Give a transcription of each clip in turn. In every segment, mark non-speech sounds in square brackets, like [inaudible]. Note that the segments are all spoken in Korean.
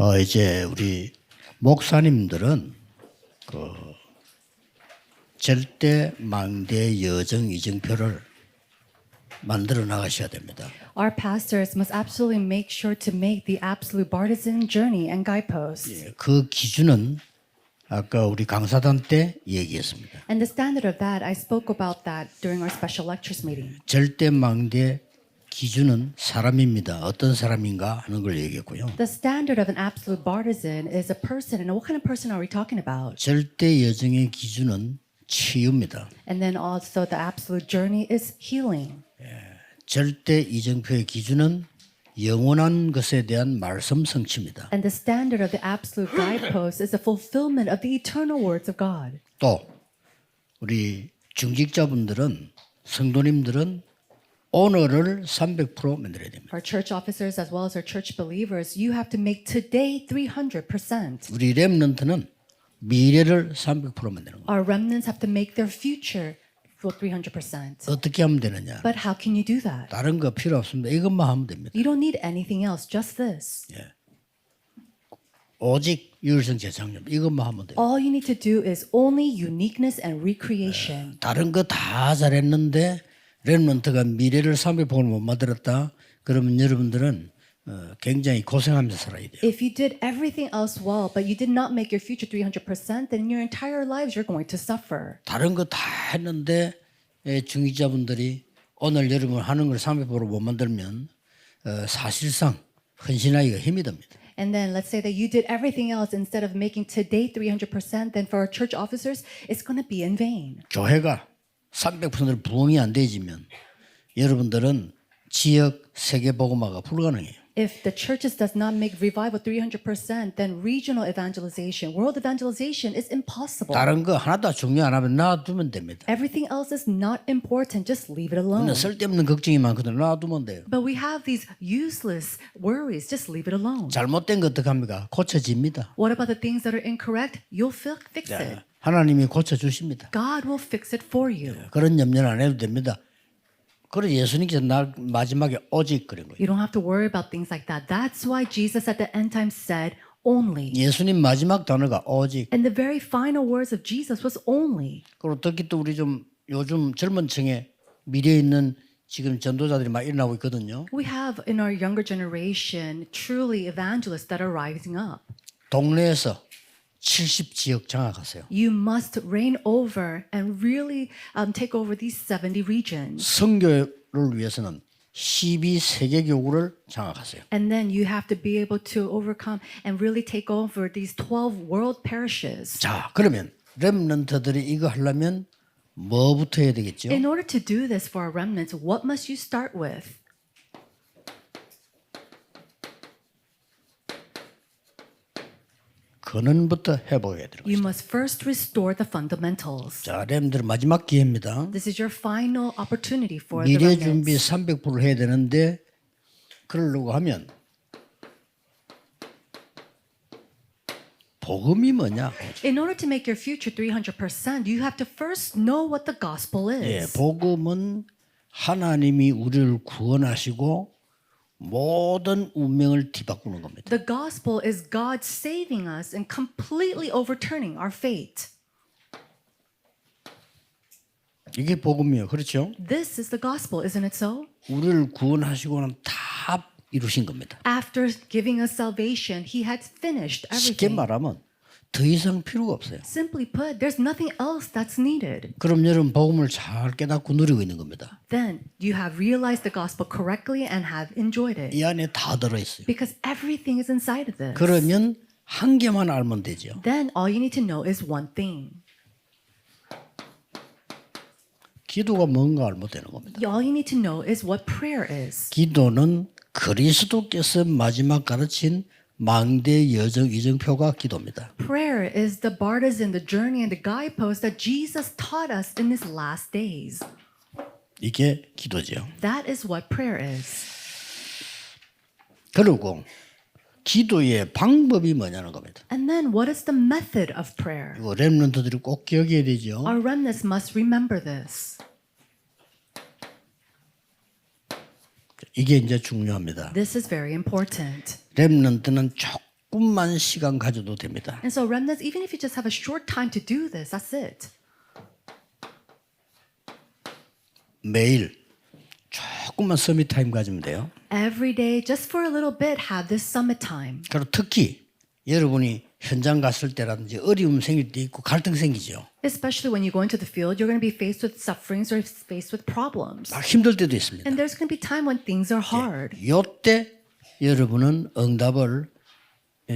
어, 이제 우리 목사님들은 그 절대 망대 여정 이정표를 만들어 나가셔야 됩니다. Our pastors must absolutely make sure to make the absolute partisan journey and guideposts. 예, 그 기준은 아까 우리 강사단 때 얘기했습니다. And the standard of that, I spoke about that during our special lectures meeting. 절대 망대 기준은 사람입니다. 어떤 사람인가 하는 걸 얘기했고요. The standard of an absolute partisan is a person, and what kind of person are we talking about? 절대 여정의 기준은 치유입니다. And then also the absolute journey is healing. 절대 이정표의 기준은 영원한 것에 대한 말씀 성취입니다. And the standard of the absolute guidepost is the fulfillment of the eternal words of God. 또 우리 중직자분들은 성도님들은 오늘을 300% 만들어야 됩니다. Our church officers as well as our church believers, you have to make today 300%. 우리 렘넌트는 미래를 300% 만드는 거예요. Our remnants have to make their future for 300%. 어떻게 하면 되느냐? But how can you do that? 다른 거 필요 없습니다. 이것만 하면 됩니다. You don't need anything else, just this. 오직 유일성 재창력 이것만 하면 돼요. All you need to do is only uniqueness and recreation. 다른 거 다 잘했는데 렘넌트가 미래를 300%를 못 만들었다. 그러면 여러분들은 어, 굉장히 고생하면서 살아야 돼요. If you did everything else well, but you did not make your future 300%, then your entire lives you're going to suffer. 다른 거 다 했는데 예, 중위자분들이 오늘 여러분 하는 걸 300%못 만들면 어, 사실상 헌신하기가 힘이 듭니다. And then let's say that you did everything else instead of making today 300%, then for our church officers, it's going to be in vain. 교회가 300%를 부흥이 안 되지면 여러분들은 지역 세계 복음화가 불가능해요. If the churches does not make revival 300%, then regional evangelization, world evangelization is impossible. 다른 거 하나도 중요 안 하면 놔두면 됩니다. Everything else is not important. Just leave it alone. 근데 쓸데없는 걱정이 많거든 놔두면 돼요. But we have these useless worries. Just leave it alone. 잘못된 거 어떡합니까? 고쳐집니다. What about the things that are incorrect? You'll fi- fix it. 하나님이 고쳐주십니다. God will fix it for you. 그런 염려는 안 해도 됩니다. 그래 예수님께서 날 마지막에 오직 그런 거예요. You don't have to worry about things like that. That's why Jesus at the end time said, only. 예수님 마지막 단어가 오직. And the very final words of Jesus was only. 그리고 특히 또 우리 좀 요즘 젊은 층에 미래 있는 지금 전도자들이 많이 일어나고 있거든요. We have in our younger generation truly evangelists that are rising up. 동네에서 70지역 장악하세요. You must reign over and really um, take over these 70 regions. 선교를 위해서는 12세계교구를 장악하세요. And then you have to be able to overcome and really take over these 12 world parishes. 자, 그러면 렘넌트들이 이거 하려면 뭐부터 해야 되겠죠? In order to do this for our remnants, what must you start with? 근원부터 해보게 되는 You 거죠. must first restore the fundamentals. 자, 렘들 마지막 기회입니다. This is your final opportunity for the 미래 준비 remnants. 300%를 해야 되는데 그러려고 하면 복음이 뭐냐? In order to make your future 300%, you have to first know what the gospel 예, is. 복음은 하나님이 우리를 구원하시고 모든 운명을 뒤바꾸는 겁니다. The gospel is God saving us and completely overturning our fate. 이게 복음이에요. 그렇죠? This is the gospel, isn't it so? 우리를 구원하시고는 다 이루신 겁니다. After giving us salvation, he had finished 쉽게 everything. 말하면 더 이상 필요가 없어요. Simply put, there's nothing else that's needed. 그럼 여러분 복음을 잘 깨닫고 누리고 있는 겁니다. Then you have realized the gospel correctly and have enjoyed it. 이 안에 다 들어 있어요. Because everything is inside of this. 그러면 한 개만 알면 되죠. Then all you need to know is one thing. 기도가 뭔가 알면 되는 겁니다. All you need to know is what prayer is. 기도는 그리스도께서 마지막 가르친 망대 여정 이정표가 기도입니다. Prayer is the partisan, the journey, and the guidepost that Jesus taught us in his last days. 이게 기도죠. That is what prayer is. 그리고 기도의 방법이 뭐냐는 겁니다. And then what is the method of prayer? 이거 렘런트들이 꼭 기억해야 되죠. Our remnants must remember this. 이게 이제 중요합니다. This is very important. 렘런트는 조금만 시간 가져도 됩니다. And so, remnants, even if you just have a short time to do this, that's it. 매일 조금만 서밋 타임 가지면 돼요. Every day, just for a little bit, have this summit time. 그리고 특히 여러분이 현장 갔을 때라든지 어려움 생길 때 있고 갈등 생기죠. Especially when you go into the field, you're going to be faced with sufferings or faced with problems. 막 힘들 때도 있습니다. And there's going to be time when things are hard. 요때 여러분은 응답을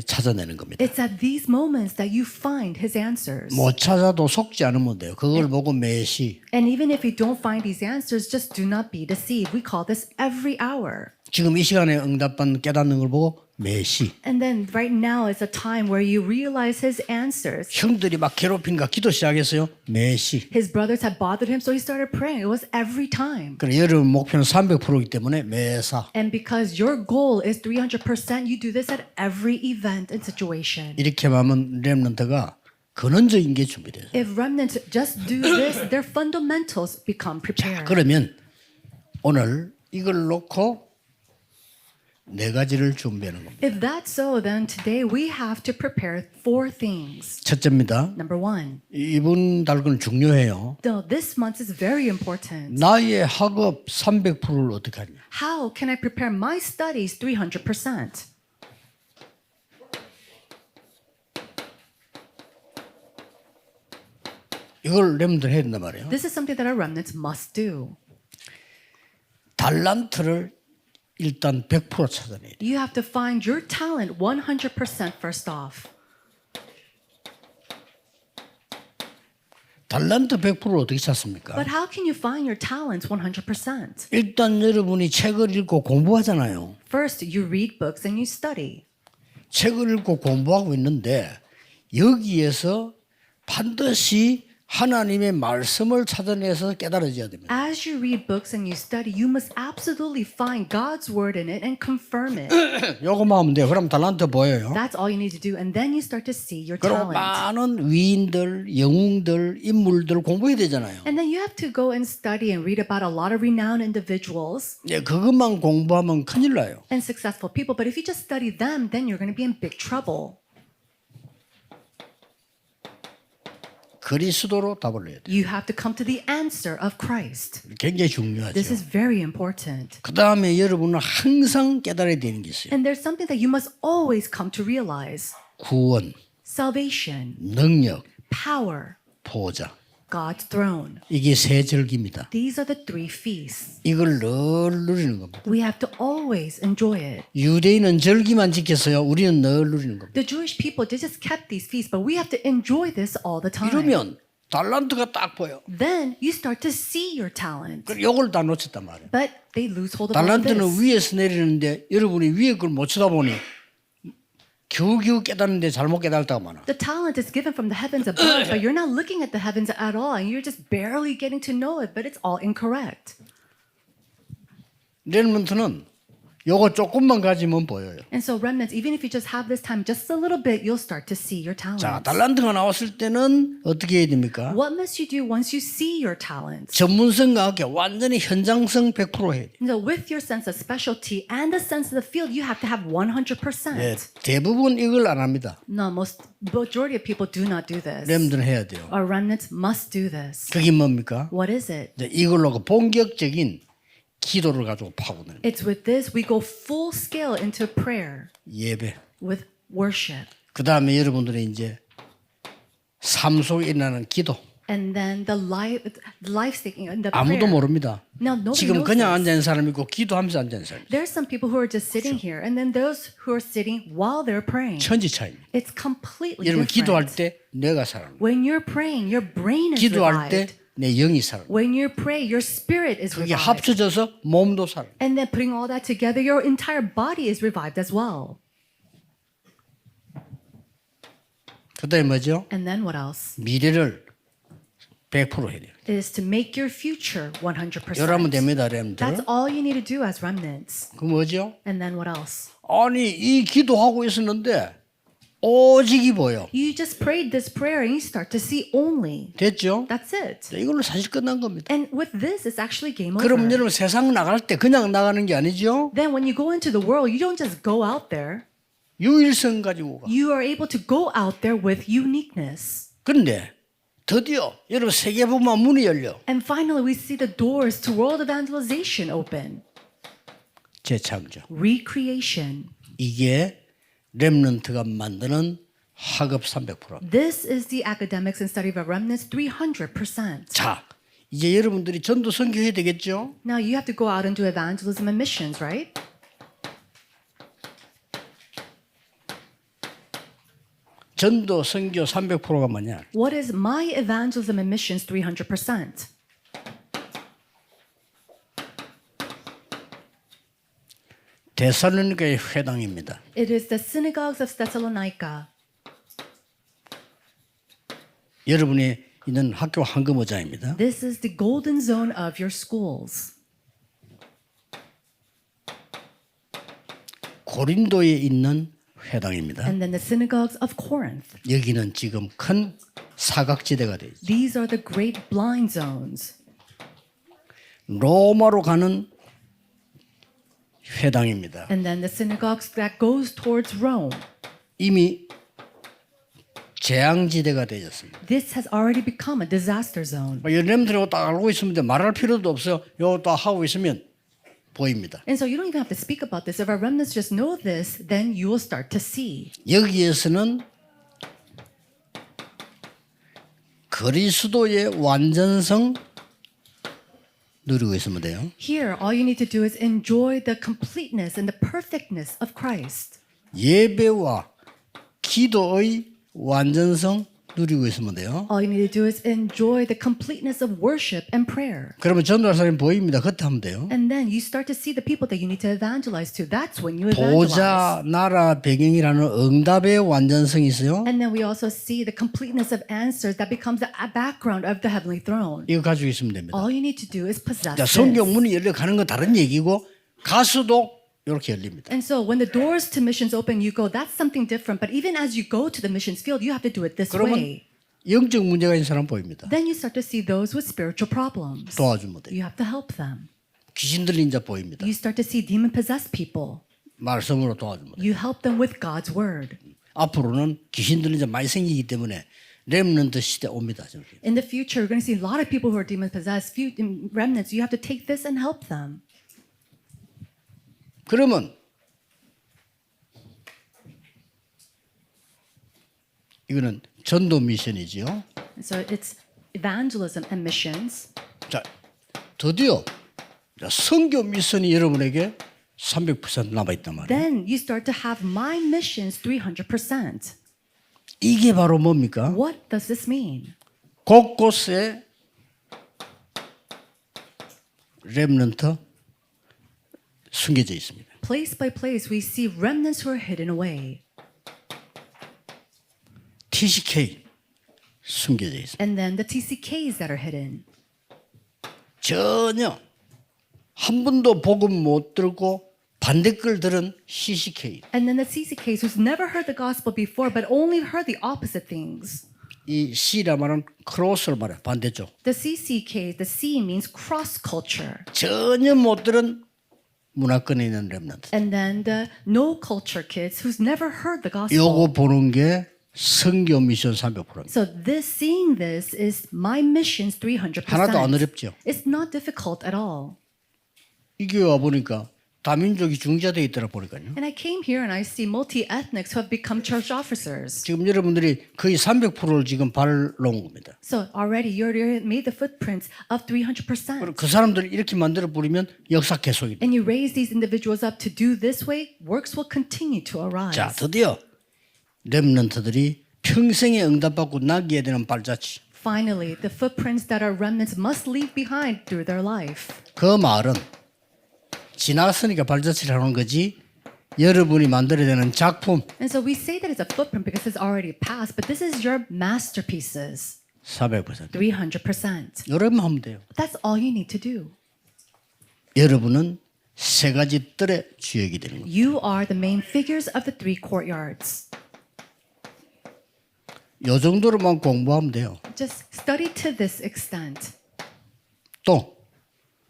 찾아내는 겁니다. It's at these moments that you find his answers. 못 찾아도 속지 않으면 돼요. 그걸 보고 매시 And even if you don't find these answers, just do not be deceived. We call this every hour. 지금 이 시간에 응답받는 깨닫는 걸 보고 매시 And then right now is a time where you realize his answers. 형들이 막 괴롭힌가 기도 시작했어요. 매시 His brothers had bothered him, so he started praying. It was every time. 그래 여러분 목표는 300%이기 때문에 매사 And because your goal is 300%, you do this at every event and situation. 이렇게 하면 렘넌트가 근원적인 게 준비돼요. If remnants just do this, their fundamentals become prepared. 그러면 오늘 이걸 놓고 네 가지를 준비하는 겁니다. If that's so, then today we have to prepare four things. 첫째입니다. Number one, 이분 달건 중요해요. though this month is very important. 나의 학업 300%를 어떻게 하냐? How can I prepare my studies 300%? 이걸 렘들 해야 된단 말이에요. This is something that our remnants must do. 달란트를 일단 100% 찾아내야 돼. You have to find your talent 100% first off. 달란트 100%를 어떻게 찾습니까? But how can you find your talents 100%? 일단 여러분이 책을 읽고 공부하잖아요. First, you read books and you study. 책을 읽고 공부하고 있는데 여기에서 반드시 하나님의 말씀을 찾아내서 깨달아져야 됩니다. As you read books and you study, you must absolutely find God's word in it and confirm it. 요거만 하면 돼요. 그럼 달란트 보여요. That's all you need to do. And then you start to see your 그리고 talent. 많은 위인들, 영웅들, 인물들 공부해야 되잖아요. And then you have to go and study and read about a lot of renowned individuals 예, 그것만 공부하면 큰일 나요. and successful people. But if you just study them, then you're going to be in big trouble. 그리스도로 답을 내야 돼요. You have to come to the answer of Christ. 굉장히 This 중요하죠. is very important. 그 다음에 여러분은 항상 깨달아야 되는 게 있어요. And there's something that you must always come to realize 구원, salvation, 능력, power, 보호자. God's throne. 이게 세 절기입니다. These are the three feasts. 이걸 늘 누리는 겁니다. We have to always enjoy it. 유대인은 절기만 지켰어요. 우리는 늘 누리는 겁니다. The Jewish people, they just kept these feasts, but we have to enjoy this all the time. 이러면 달란트가 딱 보여. Then you start to see your talent. 그 요걸 다 놓쳤단 말이에요. But they lose hold of 달란트는 this. 위에서 내리는데 여러분이 위에 걸 못 쳐다보니 겨우겨우 깨닫는데 잘못 깨달다가 많아. The talent is given from the heavens above, but you're not looking at the heavens at all, and you're just barely getting to know it, but it's all incorrect. 렘먼트는 요거 조금만 가지면 보여요. And so, remnants, even if you just have this time just a little bit, you'll start to see your talent. 자, 달란트가 나왔을 때는 어떻게 해야 됩니까? What must you do once you see your talents? 전문성과 함께 완전히 현장성 100% 해야 돼. So, with your sense of specialty and the sense of the field, you have to have 100%. 예, 대부분 이걸 안 합니다. No, most majority of people do not do this. 렘들은 해야 돼요. Our remnants must do this. 그게 뭡니까? What is it? 이제 이걸로 그 본격적인 기도를 가지고 파고드는. It's with this we go full scale into prayer 예배. with worship. 그 다음에 여러분들이 이제 삶 속에 일어나는 기도. And then the life, life staking, and the 아무도 prayer. 모릅니다. Now, 지금 그냥. 앉아 있는 사람 있고 기도하면서 앉아 있는 사람. 있어요. There's some people who are just sitting here, and then those who are sitting while they're praying. 천지 차이입니다. It's completely 여러분 기도할 different. 때 내가 살아요. When you're praying, your brain is 기도할 때 revived. 내 영이 살아요. When you pray, your spirit is 그게 revived. 합쳐져서 몸도 살아요. And then putting all that together, your entire body is revived as well. 그다음에 뭐죠? And then what else? 미래를 100% 해야 돼요. It is to make your future 100%. 이러면 됩니다, 렘들. That's all you need to do as remnants. 그 뭐죠? And then what else? 아니 이 기도하고 있었는데 오직이 보여. You just prayed this prayer and you start to see only. 됐죠? That's it. 자, 이걸로 사실 끝난 겁니다. And with this, it's actually game over. 그럼 여러분 세상 나갈 때 그냥 나가는 게 아니죠? Then when you go into the world, you don't just go out there. 유일성 가지고 가. You are able to go out there with uniqueness. 그런데 드디어 여러분 세계보만 문이 열려. And finally, we see the doors to world evangelization open. 재창조. Recreation. 이게 렘넌트가 만드는 학업 300%. This is the academics and study of a remnants 300%. 자, 이제 여러분들이 전도 선교해야 되겠죠? Now you have to go out and do evangelism and missions, right? 전도 선교 300%가 뭐냐? What is my evangelism and missions 300%? 데살로니가의 회당입니다. It is the synagogues of Thessalonica. 여러분이 있는 학교 황금어장입니다. This is the golden zone of your schools. 고린도에 있는 회당입니다. And then the synagogues of Corinth. 여기는 지금 큰 사각지대가 돼 있죠. These are the great blind zones. 로마로 가는 회당입니다. And then the synagogues that goes towards Rome. 이미 재앙지대가 되었습니다. This has already become a disaster zone. 연렘들하고 딱 알고 있으면 돼. 말할 필요도 없어요. 요거 딱 하고 있으면 보입니다. And so you don't even have to speak about this. If our remnants just know this, then you will start to see. 여기에서는 그리스도의 완전성 누리고 있으면 돼요. Here, all you need to do is enjoy the completeness and the perfectness of Christ. 예배와 기도의 완전성 누리고 있으면 돼요. All you need to do is enjoy the completeness of worship and prayer. 그러면 전도할 사람이 보입니다. 그때 하면 돼요. And then you start to see the people that you need to evangelize to. That's when you evangelize. 보좌, 나라, 배경이라는 응답의 완전성이 있어요. And then we also see the completeness of answers that becomes the background of the heavenly throne. 이거 가지고 있으면 됩니다. All you need to do is possess 자, this. 성경 문이 열려 가는 건 다른 얘기고 가수도 이렇게 열립니다. And so when the doors to missions open, you go, that's something different. But even as you go to the missions field, you have to do it this 그러면 way. 영적 문제가 있는 사람 보입니다. Then you start to see those with spiritual problems. 도와주면 돼요. You have to help them. 귀신 들린 자 보입니다. You start to see demon possessed people. 말씀으로 도와주면 돼요. You help them with God's word. 앞으로는 귀신 들린 자 많이 생기기 때문에 렘넌트 시대 옵니다. 저렇게. In the future, you're going to see a lot of people who are demon possessed, few in remnants. You have to take this and help them. 그러면 이거는 전도 미션이지요. So it's evangelism and missions. 자, 드디어 자, 선교 미션이 여러분에게 300% 남아 있단 말이에요. Then you start to have my missions 300%. 이게 바로 뭡니까? What does this mean? 곳곳에 렘넌트 숨겨져 있습니다. Place by place, we see remnants who are hidden away. TCK 숨겨져 있습니다. And then the TCKs that are hidden. 전혀 한 번도 복음 못 들고 반대걸 들은 CCK And then the CCKs who's never heard the gospel before, but only heard the opposite things. 이 C라 말은 크로스를 말해 반대쪽 The CCKs, the C means cross culture. 전혀 못 들은 문화권에 있는 렘넌트 And then the no culture kids who's never heard the gospel. 요거 보는 게 선교 미션 300%입니다. So this seeing this is my missions 300%. 하나도 안 어렵죠. It's not difficult at all. 이 교회 와 보니까 다민족이 중자되어 있더라 보니까요. And I came here and I see multi-ethnics who have become church officers. 지금 여러분들이 거의 300%를 지금 발놓은 겁니다. So already you already made the footprints of 300%. 그리고 그 사람들을 이렇게 만들어 버리면 역사 계속이다. And you raise these individuals up to do this way, works will continue to arise. 자, 드디어 렘넌트들이 평생에 응답받고 나기에 되는 발자취. Finally, the footprints that our remnants must leave behind through their life. 그 말은 지나갔으니까 발자취를 하는 거지 여러분이 만들어야 되는 작품 And so we say that it's a footprint because it's already passed, but this is your masterpieces. 400%. 300%. 여러분 하면 돼요. That's all you need to do. 여러분은 세 가지 뜰의 주역이 되는 거예요. You are the main figures of the three courtyards. 요 정도로만 공부하면 돼요. Just study to this extent. 또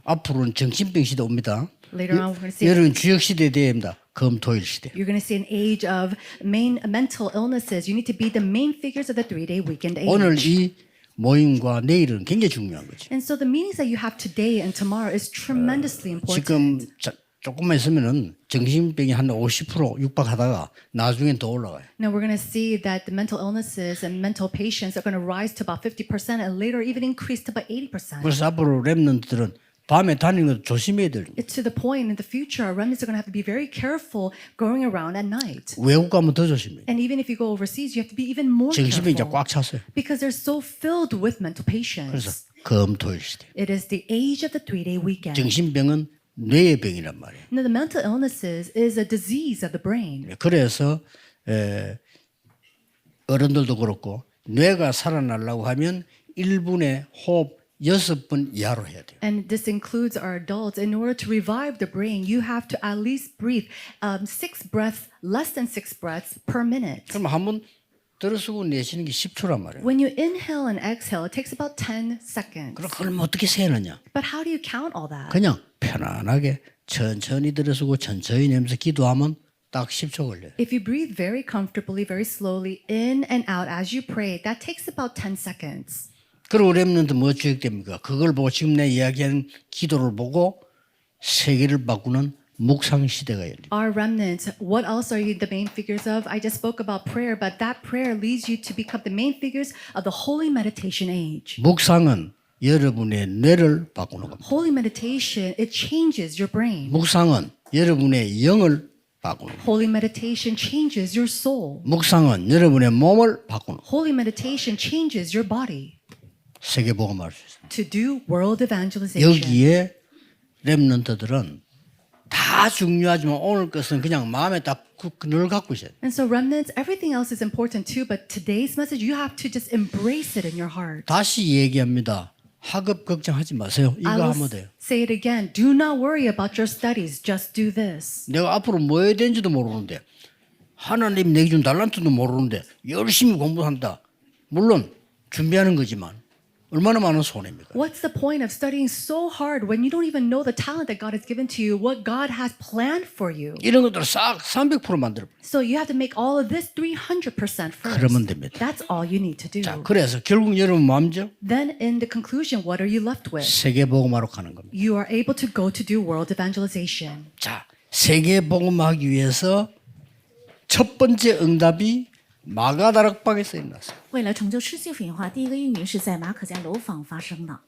앞으로는 정신병 시대 옵니다. Later on, we're going to see 여러분 주역 시대에 대야 됩니다. 금토일 시대. You're going to see an age of main mental illnesses. You need to be the main figures of the three-day weekend age. 오늘 이 모임과 내일은 굉장히 중요한 거죠. And so the meetings that you have today and tomorrow is tremendously important. 지금 자, 조금만 있으면은 정신병이 한 50% 육박하다가 나중엔 더 올라가요. Now we're going to see that the mental illnesses and mental patients are going to rise to about 50% and later even increase to about 80%. 그래서 앞으로 랩런트들은 밤에 다니는 것도 조심해야 돼요. It's to the point in the future, our remnants are going to have to be very careful going around at night. 외국 가면 더 조심해요. And even if you go overseas, you have to be even more 정신병이 이제 careful 꽉 찼어요. because they're so filled with mental 그래서 patients. 금토일 시대. It is the age of the three-day weekend. 정신병은 뇌의 병이란 말이에요. Now, the mental illnesses is a disease of the brain. 그래서 에, 어른들도 그렇고 뇌가 살아나려고 하면 1분에 호흡 6번 이하로 해야 돼요. And this includes our adults. In order to revive the brain, you have to at least breathe um, six breaths, less than six breaths per minute. 그럼 한번 들어쓰고 내쉬는 게 10초란 말이에요. When you inhale and exhale, it takes about 10 seconds. 그럼 그걸 어떻게 세느냐? But how do you count all that? 그냥 편안하게 천천히 들어쓰고 천천히 내면서 기도하면 딱 10초 걸려요. If you breathe very comfortably, very slowly, in and out as you pray, that takes about 10 seconds. 그리고 랩런트 뭐 주역됩니까? 그걸 보고 지금 내 이야기하는 기도를 보고 세계를 바꾸는 묵상 시대가 열립니다. Our remnants, what else are you the main figures of? I just spoke about prayer, but that prayer leads you to become the main figures of the holy meditation age. 묵상은 여러분의 뇌를 바꾸는 겁니다. Holy meditation, it changes your brain. 묵상은 여러분의 영을 바꾸는. Holy meditation changes your soul. 묵상은 여러분의 몸을 바꾸는. Holy meditation changes your body 세계 복음할 수 있어요. to do world evangelization. 여기에 랩런트들은 다 중요하지만 오늘 것은 그냥 마음에 딱늘 갖고 있어요. And so, remnants, everything else is important too, but today's message, you have to just embrace it in your heart. 다시 얘기합니다. 학업 걱정하지 마세요. 이거 I will 하면 돼요. say it again. Do not worry about your studies. Just do this. 내가 앞으로 뭐 해야 되는지도 모르는데 하나님 내게 준 달란트도 모르는데 열심히 공부한다. 물론 준비하는 거지만 얼마나 많은 손해입니까? What's the point of studying so hard when you don't even know the talent that God has given to you, what God has planned for you? 이런 것들을 싹 300% 만들어. So you have to make all of this 300% first. 그러면 됩니다. That's all you need to do. 자, 그래서 결국 여러분 마음죠? Then, in the conclusion, what are you left with? 세계 복음화로 가는 겁니다. You are able to go to do world evangelization. 자, 세계 복음하기 위해서 첫 번째 응답이 마가다락방에 써 있났어요. 为了成就世界福音化，第一个应允是在马可家楼坊发生的。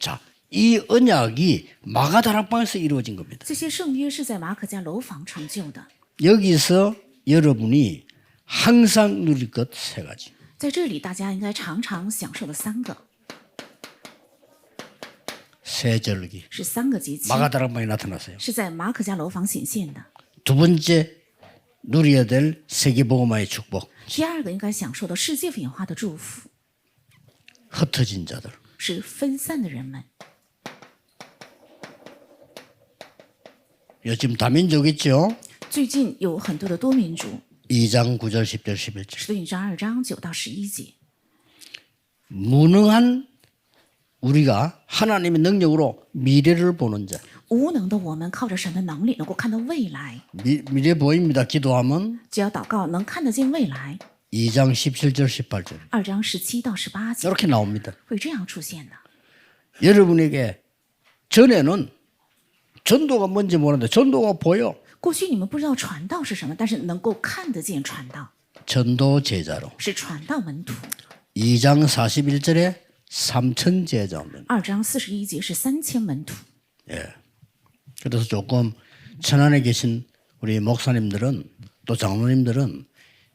자, 이 언약이 마가다락방에서 이루어진 겁니다. 这些圣约是在马可家楼坊成就的。 여기서 여러분이 항상 누릴 것 세 가지. 在这里，大家应该常常享受的三个 세 절기. 是三个节期， 마가다락방에 나타났어요. 是在马可家楼坊显现的。 두 번째 누려야 될 세계 복음화의 축복. 第二个应该享受的世界福音化的祝福， 흩어진 자들. 是分散的人们。 요즘 다민족 있죠? 最近有很多的多民族， 2장 9절 10절 11절. 使徒行传二章九到十一节， 무능한 우리가 하나님의 능력으로 미래를 보는 자. 无能的我们靠着神的能力能够看到未来， 미, 미래 보입니다. 기도하면 只要祷告能看得见未来。 2장 17절 18절. 二章十七到十八节 이렇게 나옵니다. 会这样出现的。 여러분에게 전에는 전도가 뭔지 모르는데 전도가 보여. 过去你们不知道传道是什么，但是能够看得见传道， 전도 제자로. 是传道门徒。 2장 41절에 3천 제자입니다. 二章四十一节是三千门徒。 그래서 조금 천안에 계신 우리 목사님들은 또 장로님들은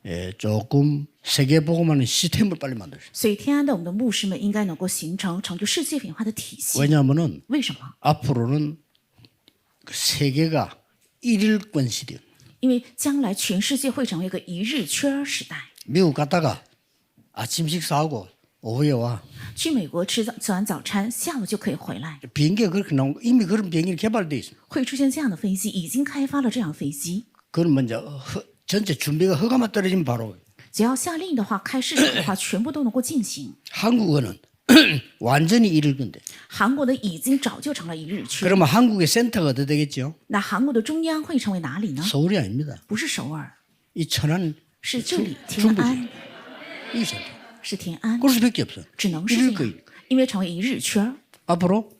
예, 조금 세계 복음하는 시스템을 빨리 만들어요. 所以天安的我们的牧师们应该能够形成成就世界文化的体系。 왜냐하면은 为什么？ 앞으로는 그 세계가 일일권 시대. 因为将来全世界会成为一个一日圈儿时代。 미국 갔다가 아침 식사하고 오후에 와. 去美国吃早吃完早餐，下午就可以回来。 비행기가 그렇게 나온 거 이미 그런 비행기 개발돼 있습니다. 会出现这样的飞机，已经开发了这样的飞机。 그건 먼저 허, 전체 준비가 허가만 떨어지면 바로 只要下令的话，开市场的话，全部都能够进行。 한국어는 [clears throat] 완전히 잃을 건데. 韩国呢已经早就成了一日区。 그러면 한국의 센터가 어디 되겠죠? 那韩国的中央会成为哪里呢？ 서울이 아닙니다. 不是首尔， 이 천안 是这里天 중부지. 安， 이 센터. 是天安， 그럴 수밖에 없어. 只能是 잃을 这 거예요. 样，因为成为一日圈儿， 앞으로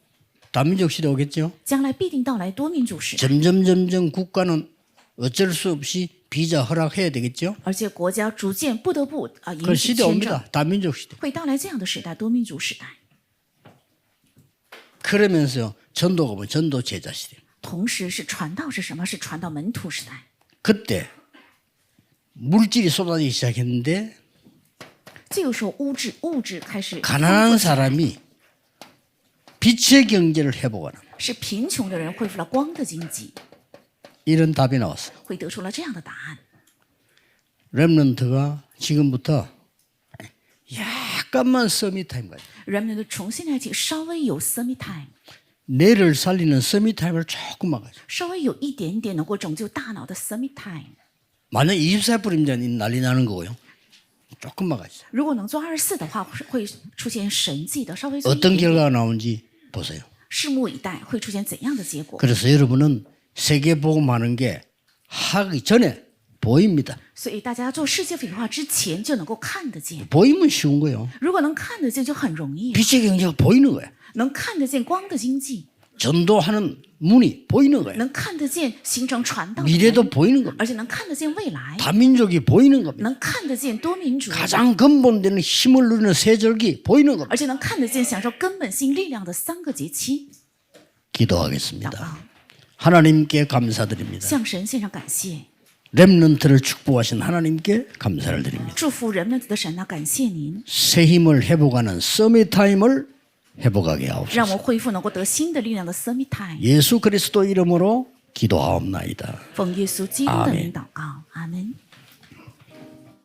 다민족 시대 오겠죠? 将来必定到来多民族时代， 점점 점점 국가는 어쩔 수 없이 비자 허락해야 되겠죠? 而且国家逐渐不得不啊 그 允许 시대 签证， 옵니다. 다민족 시대. 会到来这样的时代，多民族时代。 그러면서 전도가 뭐 전도 제자 시대. 同时是传道是什么？是传道门徒时代。 그때 물질이 쏟아지기 시작했는데 这个时候物质物质开始 가난한 사람이 빛의 경제를 회복하는 是贫穷的人恢复了光的经济， 이런 답이 나왔어요. 会得出了这样的答案。 렘넌트가 지금부터 약간만 서밋 타임 가져. 人们的从现在起稍微有 semi time， 뇌를 살리는 서밋 타임을 조금만 가져. 稍微有一点点能够拯救大脑的 semi time。 만약 24불이면 난리 나는 거고요. 조금만 가져. 如果能做二十四的话，会会出现神迹的，稍微做一 어떤 点点 결과가 나온지 보세요. 拭目以待，会出现怎样的结果？ 그래서 여러분은 세계 복음하는 게 하기 전에 보입니다. 所以大家做世界文化之前就能够看得见， 보이면 쉬운 거예요. 如果能看得见就很容易， 빛의 경제가 보이는 거예요. 能看得见光的经济， 전도하는 문이 보이는 거예요. 能看得见形成传道的 미래도 门 보이는 겁니다. 而且能看得见未来， 다민족이 보이는 겁니다. 能看得见多民族， 가장 근본되는 힘을 누리는 세절기 보이는 겁니다. 而且能看得见享受根本性力量的三个节期。祷 기도하겠습니다. 告， 하나님께 감사드립니다. 向神献上感谢， 렘넌트를 축복하신 하나님께 감사를 드립니다. 祝福人们的神啊，感谢您， 새 힘을 회복하는 서밋 타임을 회복하게 让我 하옵소서. 们恢复能够得新的力量的 semi time。 예수 그리스도 이름으로 기도하옵나이다. 奉耶稣基督的名祷告，阿门。